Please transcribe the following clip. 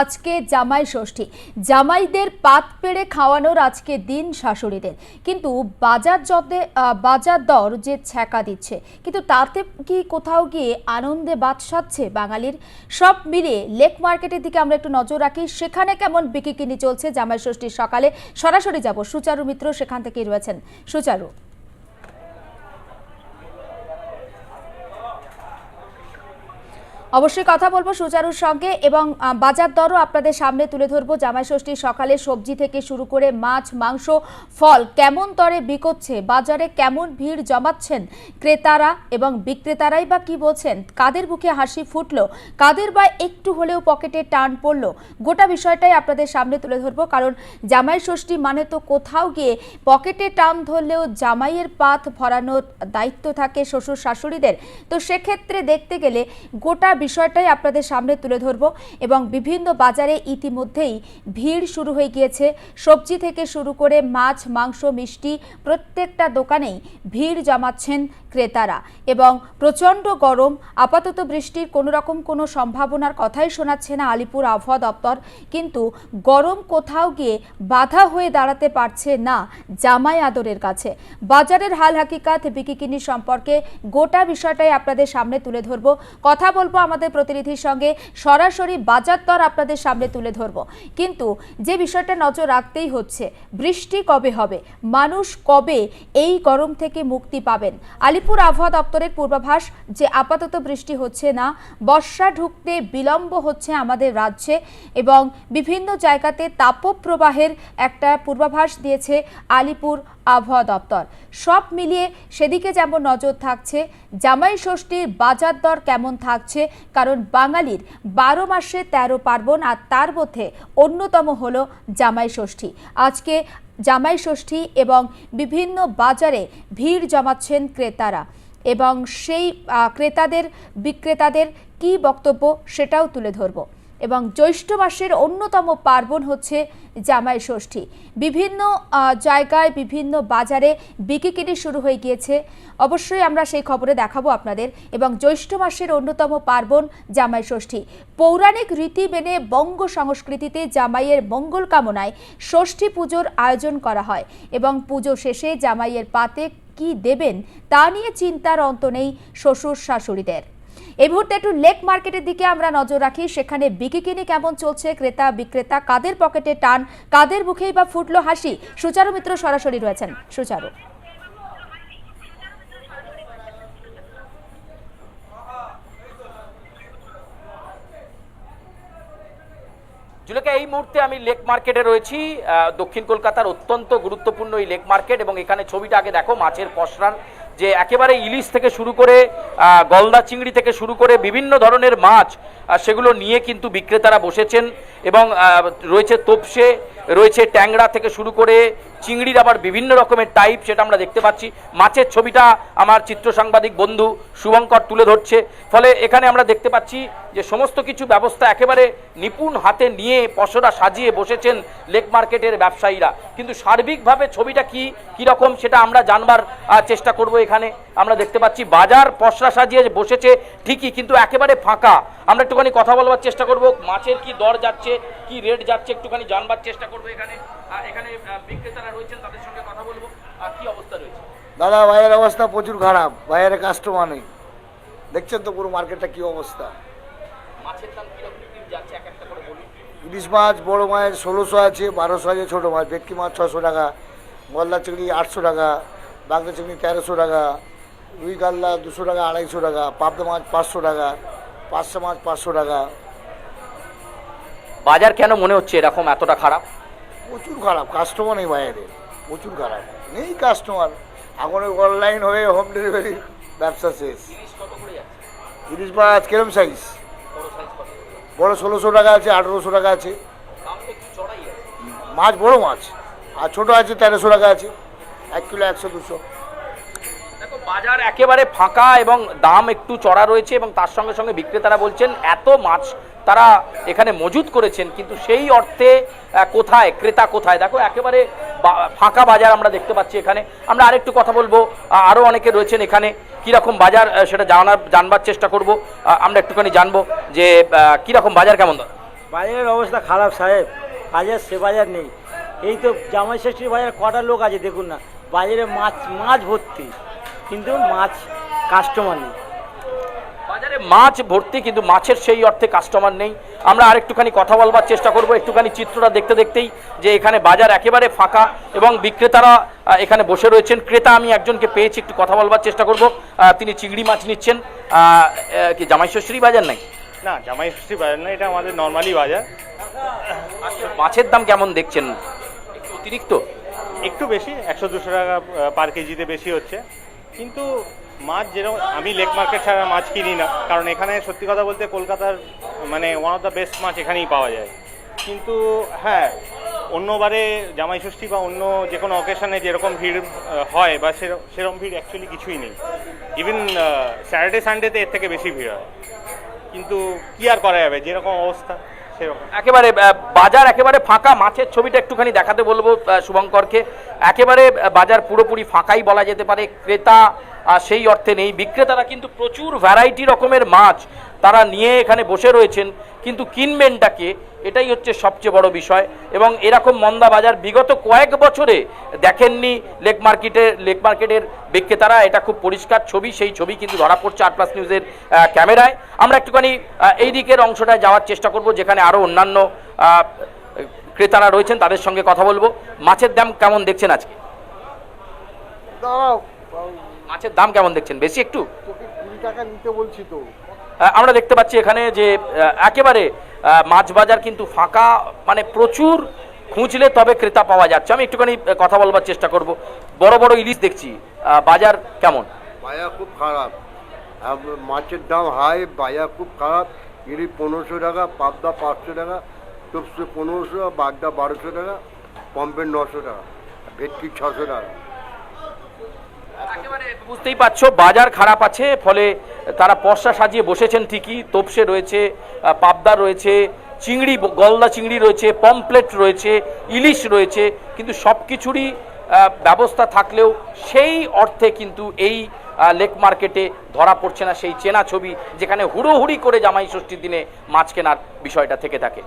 আজকে জামাই ষষ্ঠী। জামাইদের পাত পেড়ে খাওয়ানোর আজকে দিন শাশুড়িদের। কিন্তু বাজার যতে বাজার দর যে ছ্যাঁকা দিচ্ছে, কিন্তু তাতে কি কোথাও গিয়ে আনন্দে বাদ সাধছে বাঙালির? সব মিলিয়ে লেক মার্কেটের দিকে আমরা একটু নজর রাখি। সেখানে কেমন বিকিকিনি চলছে জামাই ষষ্ঠীর সকালে? সরাসরি যাব সুচারু মিত্র সেখান থেকেই রয়েছেন। সুচারু। অবশ্যই কথা বলব সুচারুর সঙ্গে এবং বাজার দরও আপনাদের সামনে তুলে ধরবো। জামাই ষষ্ঠীর সকালে সবজি থেকে শুরু করে মাছ, মাংস, ফল কেমন দরে বিকোচ্ছে, বাজারে কেমন ভিড় জমাচ্ছেন ক্রেতারা এবং বিক্রেতারাই বা কি বলছেন? কাদের বুকে হাসি ফুটলো? কাদের বা একটু হলেও পকেটে টান পড়ল? গোটা বিষয়টাই আপনাদের সামনে তুলে ধরবো, কারণ জামাই ষষ্ঠী মানে তো কোথাও গিয়ে পকেটে টান ধরলেও জামাইয়ের পাত ভরানোর দায়িত্ব থাকে শ্বশুর শাশুড়িদের। তো সেক্ষেত্রে দেখতে গেলে গোটা বিষয়টাই আপনাদের সামনে তুলে ধরবো এবং বিভিন্ন বাজারে ইতিমধ্যেই ভিড় শুরু হয়ে গিয়েছে। সবজি থেকে শুরু করে মাছ, মাংস, মিষ্টি প্রত্যেকটা দোকানেই ভিড় জমাচ্ছেন ক্রেতারা এবং প্রচণ্ড গরম, আপাতত বৃষ্টির কোনো রকম কোনো সম্ভাবনার কথাই শোনাচ্ছে না আলিপুর আবহাওয়া দপ্তর। কিন্তু গরম কোথাও গিয়ে বাধা হয়ে দাঁড়াতে পারছে না জামাই আদরের কাছে। বাজারের হাল হাকিকাত বিকিকিনি সম্পর্কে গোটা বিষয়টাই আপনাদের সামনে তুলে ধরবো। কথা বলব আমাদের প্রতিনিধির সঙ্গে সরাসরি বাজার দর আপনাদের সামনে তুলে ধরবো। কিন্তু যে বিষয়টা নজর রাখতেই হচ্ছে, বৃষ্টি কবে হবে? মানুষ কবে এই গরম থেকে মুক্তি পাবেন? আলিপুর আবহাওয়া দপ্তরের পূর্বাভাস যে আপাতত বৃষ্টি হচ্ছে না, বর্ষা ঢুকতে বিলম্ব হচ্ছে আমাদের রাজ্যে এবং বিভিন্ন জায়গাতে তাপপ্রবাহের একটা পূর্বাভাস দিয়েছে আলিপুর আবহাওয়া দপ্তর। সব মিলিয়ে সেদিকে যেমন নজর থাকছে, জামাই ষষ্ঠীর বাজার দর কেমন থাকছে কারণ বাঙালির বারো মাসে তেরো পার্বণ আর তার মধ্যে অন্যতম হলো জামাই ষষ্ঠী। আজকে জামাই ষষ্ঠী এবং বিভিন্ন বাজারে ভিড় জমাচ্ছেন ক্রেতারা এবং সেই ক্রেতাদের, বিক্রেতাদের কি বক্তব্য সেটাও তুলে ধরবো। এবং জ্যৈষ্ঠ মাসের অন্যতম পার্বণ হচ্ছে জামাই ষষ্ঠী। বিভিন্ন জায়গায় বিভিন্ন বাজারে বিকিকিনি শুরু হয়ে গিয়েছে। অবশ্যই আমরা সেই খবরে দেখাবো আপনাদের। এবং জ্যৈষ্ঠ মাসের অন্যতম পার্বণ জামাই ষষ্ঠী। পৌরাণিক রীতি মেনে বঙ্গ সংস্কৃতিতে জামাইয়ের মঙ্গল কামনায় ষষ্ঠী পুজোর আয়োজন করা হয়। এবং পুজো শেষে জামাইয়ের পাতে কি দেবেন তা নিয়ে চিন্তার অন্ত নেই শ্বশুর শাশুড়িদের। এই মুহূর্তে একটু লেক মার্কেটের দিকে আমরা নজর রাখি। সেখানে বিকিকিনি কেমন চলছে, ক্রেতা, বিক্রেতা, কাদের পকেটে টান, কাদের মুখেই বা ফুটলো হাসি? সুচারু মিত্র সরাসরি রয়েছেন। সুচারু। জুলেখা, এই মুহূর্তে আমি লেক মার্কেটে রয়েছি। দক্ষিণ কলকাতার অত্যন্ত গুরুত্বপূর্ণ এই লেক মার্কেট এবং এখানে ছবিটা আগে দেখো, মাছের পসরান। যে একেবারে ইলিশ থেকে শুরু করে গলদা চিংড়ি থেকে শুরু করে বিভিন্ন ধরনের মাছ সেগুলো নিয়ে কিন্তু বিক্রেতারা বসেছেন এবং রয়েছে তোপসে, রয়েছে ট্যাংরা থেকে শুরু করে চিংড়ির আবার বিভিন্ন রকমের টাইপ সেটা আমরা দেখতে পাচ্ছি। মাছের ছবিটা আমার চিত্র সাংবাদিক বন্ধু শুভঙ্কর তুলে ধরছে। ফলে এখানে আমরা দেখতে পাচ্ছি যে সমস্ত কিছু ব্যবস্থা একেবারে নিপুণ হাতে নিয়ে পশরা সাজিয়ে বসেছেন লেক মার্কেটের ব্যবসায়ীরা। কিন্তু সার্বিকভাবে ছবিটা কি কীরকম সেটা আমরা জানবার চেষ্টা করব এখানে। আমরা দেখতে পাচ্ছি বাজার পশরা সাজিয়ে বসেছে ঠিকই কিন্তু একেবারে ফাঁকা। আমরা একটুখানি কথা বলবার চেষ্টা করব মাছের কি দর যাচ্ছে কি রেট যাচ্ছে একটুখানি জানবার চেষ্টা করব এখানে। এখানে বিক্রেতারা রয়েছেন তাদের সঙ্গে কথা বলব। আহ, কি অবস্থা রয়েছে? দাদা ভাইয়ের অবস্থা প্রচুর খারাপ ভাইয়ের কাস্টমার নেই। দেখছেন তো পুরো মার্কেটটা কি অবস্থা মাছের দাম কীরকম কি যাচ্ছে এক একটা করে বলুন ইলিশ মাছ বড়ো মাছ ষোলোশো আছে বারোশো আছে ছোটো মাছ। ভেটকি মাছ ছশো টাকা গলদা চিংড়ি আটশো টাকা বাগদা চিংড়ি তেরোশো টাকা রুই কাল্লা দুশো টাকা আড়াইশো টাকা পাবদা মাছ পাঁচশো টাকা পাঁচশো মাছ পাঁচশো টাকা। বাজার কেন মনে হচ্ছে এরকম এতটা খারাপ? প্রচুর খারাপ কাস্টমার নেই বাইরে প্রচুর খারাপ। নেই কাস্টমার এখন অনলাইন হয়ে হোম ডেলিভারি ব্যবসা শেষ। ইলিশ করে মাছ কিরম সাইজ বড় ষোলোশো টাকা আছে আঠেরোশো টাকা আছে। মাছ বড় মাছ। আর ছোট আছে তেরোশো টাকা আছে। এক কিলো একশো দুশো। দেখো বাজার একেবারে ফাঁকা এবং দাম একটু চড়া রয়েছে এবং তার সঙ্গে সঙ্গে বিক্রেতারা বলছেন এত মাছ তারা এখানে মজুত করেছেন কিন্তু সেই অর্থে কোথায়? ক্রেতা কোথায়? দেখো একেবারে ফাঁকা বাজার আমরা দেখতে পাচ্ছি এখানে। আমরা আরেকটু কথা বলব আরও অনেকে রয়েছেন এখানে। কীরকম বাজার সেটা জানার, জানবার চেষ্টা করব। আমরা একটুখানি জানব যে কীরকম বাজার কেমন? দাদা বাজারের অবস্থা খারাপ সাহেব। বাজার, সে বাজার নেই। এই তো জামাই ষষ্ঠীর বাজার কটা লোক আছে দেখুন না। বাজারে মাছ মাছ ভর্তি। কিন্তু মাছ কাস্টমার নেই। বাজারে মাছ ভর্তি কিন্তু মাছের সেই অর্থে কাস্টমার নেই। আমরা আরেকটুখানি কথা বলবার চেষ্টা করব একটুখানি চিত্রটা দেখতে দেখতেই যে এখানে বাজার একেবারে ফাঁকা এবং বিক্রেতারা এখানে বসে রয়েছেন। ক্রেতা আমি একজনকে পেয়েছি একটু কথা বলবার চেষ্টা করব। তিনি চিংড়ি মাছ নিচ্ছেন। কি জামাই বাজার নাই? না জামাই ষষ্ঠী বাজার না এটা আমাদের নর্মালি বাজার। মাছের দাম কেমন দেখছেন? অতিরিক্ত? একটু বেশি একশো দুশো টাকা পার কেজিতে বেশি হচ্ছে। কিন্তু মাছ যেরকম, আমি লেক মার্কেট ছাড়া মাছ কিনি না। কারণ এখানে সত্যি কথা বলতে কলকাতার মানে ওয়ান অফ দ্য বেস্ট মাছ এখানেই পাওয়া যায়। কিন্তু হ্যাঁ অন্যবারে জামাই ষষ্ঠী বা অন্য যে কোনো অকেশনে যেরকম ভিড় হয় বা সেরকম ভিড় অ্যাকচুয়ালি কিছুই নেই। ইভেন স্যাটারডে সানডেতে এর থেকে বেশি ভিড় হয়। কিন্তু কি আর করা যাবে? যেরকম অবস্থা, সেরকম। একেবারে বাজার একেবারে ফাঁকা, মাছের ছবিটা একটুখানি দেখাতে বলব শুভঙ্করকে। একেবারে বাজার পুরোপুরি ফাঁকাই বলা যেতে পারে। ক্রেতা আহ, সেই অর্থে নেই। বিক্রেতারা কিন্তু প্রচুর ভ্যারাইটি রকমের মাছ তারা নিয়ে এখানে বসে রয়েছেন। কিন্তু কিনবেনটাকে এটাই হচ্ছে সবচেয়ে বড় বিষয়। এবং এরকম মন্দা বাজার বিগত কয়েক বছরে দেখেননি লেক মার্কেটে লেক মার্কেটের বিক্রেতারা। এটা খুব পরিষ্কার ছবি সেই ছবি কিন্তু ধরা পড়ছে আট প্লাস নিউজের ক্যামেরায়। আমরা একটুখানি এই দিকের অংশটায় যাওয়ার চেষ্টা করব যেখানে আরও অন্যান্য ক্রেতারা রয়েছেন তাদের সঙ্গে কথা বলব। মাছের দাম কেমন দেখছেন আজকে? দাঁড়াও। মাছের দাম কেমন দেখছেন? বেশি একটু? টাকা নিতে বলছি তো। আমরা দেখতে পাচ্ছি এখানে যে একেবারে মাছ বাজার কিন্তু ফাঁকা মানে প্রচুর খুঁজলে তবে ক্রেতা পাওয়া যাচ্ছে। আমি একটুখানি কথা বলবার চেষ্টা করব। বড় বড় ইলিশ দেখছি। বাজার কেমন? বাজার খুব খারাপ। মাছের দাম হাই বাজার খুব খারাপ। ইলিশ পনেরোশো টাকা পাবদা পাঁচশো টাকা তপসে পনেরোশো বাগদা বারোশো টাকা পম্পের নশো টাকা ভেটকি ছশো টাকা। বুঝতেই পারছ, বাজার খারাপ আছে, ফলে তারা পর্সা সাজিয়ে বসেছেন ঠিকই। তোপসে রয়েছে পাবদা রয়েছে, চিংড়ি, গলদা চিংড়ি রয়েছে পমপ্লেট রয়েছে, ইলিশ রয়েছে, কিন্তু সব কিছুরই ব্যবস্থা থাকলেও সেই অর্থে কিন্তু এই লেক মার্কেটে ধরা পড়ছে না সেই চেনা ছবি, যেখানে হুড়োহুড়ি করে জামাই ষষ্ঠীর দিনে মাছ কেনার বিষয়টা থেকে থাকে।